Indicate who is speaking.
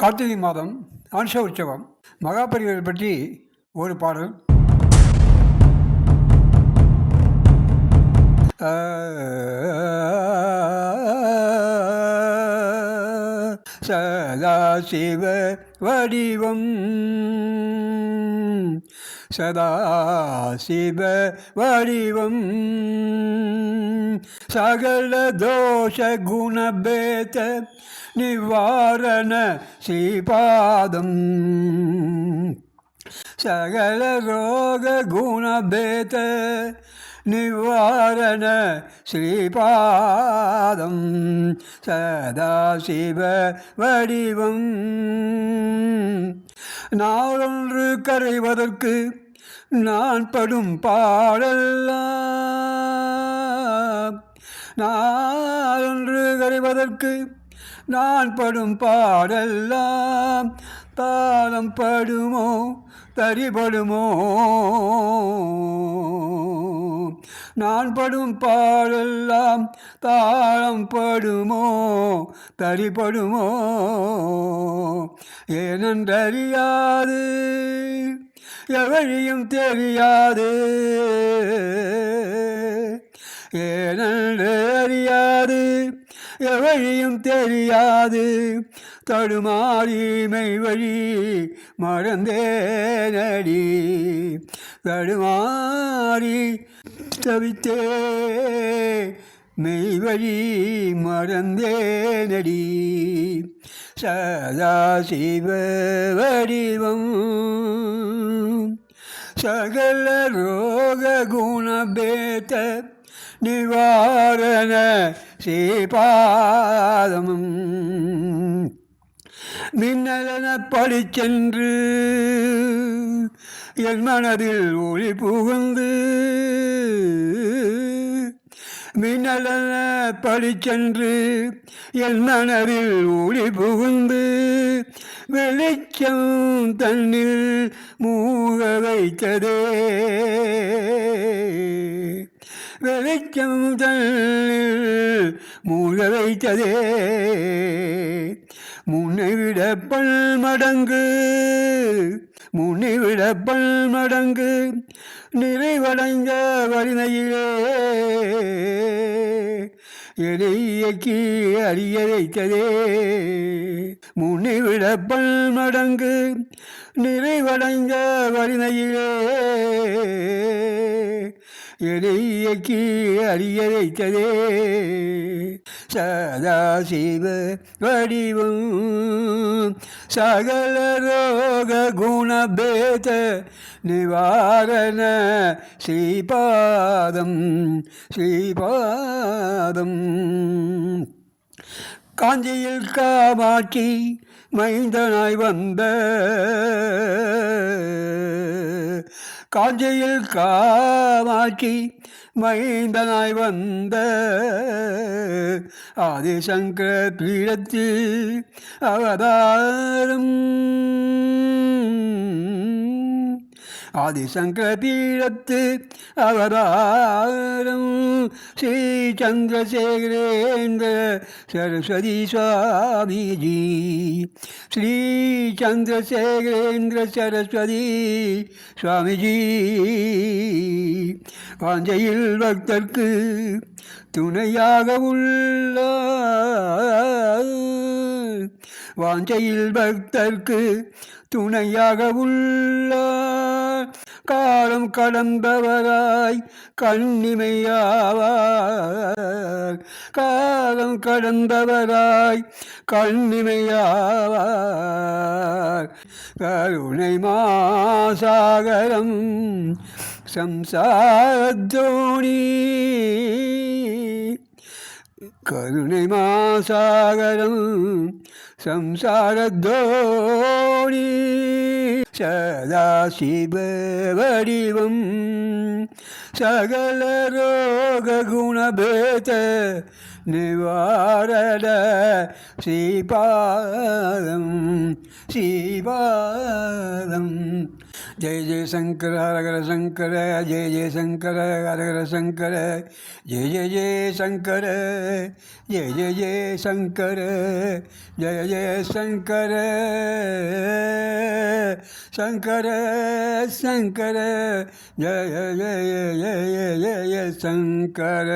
Speaker 1: கார்த்திகை மாதம் ஆன்ஷ உற்சவம் மகாபரிவரை பற்றி ஒரு பாடல் சதாசிவ வடிவம் சதாசிவ வடிவம் சகல தோஷ குணபேத நிவாரண ஸ்ரீபாதம் சகல ரோக குணபேத நிவாரண ஸ்ரீபாதம் சதாசிவ வடிவம். நாளொன்று கரைவதற்கு நான் படும் பாடல்ல நாளொன்று கரைவதற்கு நான் படும் பாடெல்லாம். தாளம் படுமோ தரிபடுமோ நான் படும் பாடெல்லாம் தாளம் படுமோ? தரிபடுமோ ஏனென்றறியாது? எவழியும் தெரியாது. ஏனென்று அறியாது எவழியும் தெரியாது. தடுமாறிமை வழி மறந்தேனடி. தடுமாறி தவித்தே மெய் வழி மறந்தேனடி சதாசிவ வடிவம் சகல ரோக குணபேத நிவாரண ஸ்ரீபாதமும் மின்னலன சென்று என் மனதில் ஒளி புகுந்து மின்னலன சென்று என் மனதில் ஒளி புகுந்து வெளிச்சம் தன்னில் மூக வைத்ததே. வெளிச்சம் தன்னில் மூழ வைத்ததே முன்னை விட பல் மடங்கு முன்னை விட பல் மடங்கு நிறைவடைந்த வலிமையிலே. என்னை இயக்கி அறிய வைத்ததே. முன்னை விட பல் மடங்கு நிறைவடைந்த வலிமையிலே. என்னை இயக்கி அறிய வைத்ததே சதாசிவ வடிவம் சகல ரோக குணபேத நிவாரண ஸ்ரீபாதம் ஸ்ரீபாதம். காஞ்சியில் காமாட்சி மைந்தனாய் வந்த காஞ்சியில் காமாட்சி மைந்தனாய் வந்த ஆதிசங்கர பீடத்தில் அவதாரம். ஆதிசங்கர பீடத்து அவதாரம். ஸ்ரீ சந்திரசேகரேந்திர சரஸ்வதி சுவாமிஜி. ஸ்ரீ சந்திரசேகரேந்திர சரஸ்வதி சுவாமிஜி. வாஞ்சையில் பக்தர்க்கு துணையாக உள்ள வாஞ்சையில் பக்தர்க்கு துணையாக உள்ள காலம் கடந்தவராய் கண்ணிமையாவார். காலம் கடந்தவராய் கண்ணிமையாவார். கருணை மாசாகரம் சம்சாரத்தோணி கருணை மாசாகரம் சம்சாரத்தோணி சதாசிவ வடிவம் சகல ரோக குணபேத जय जय शंकर हर हर शंकर जय जय शंकर हर हर शंकर जय जय जय शंकर जय जय जय शंकर जय जय शंकर शंकर शंकर जय जय जय जय जय शंकर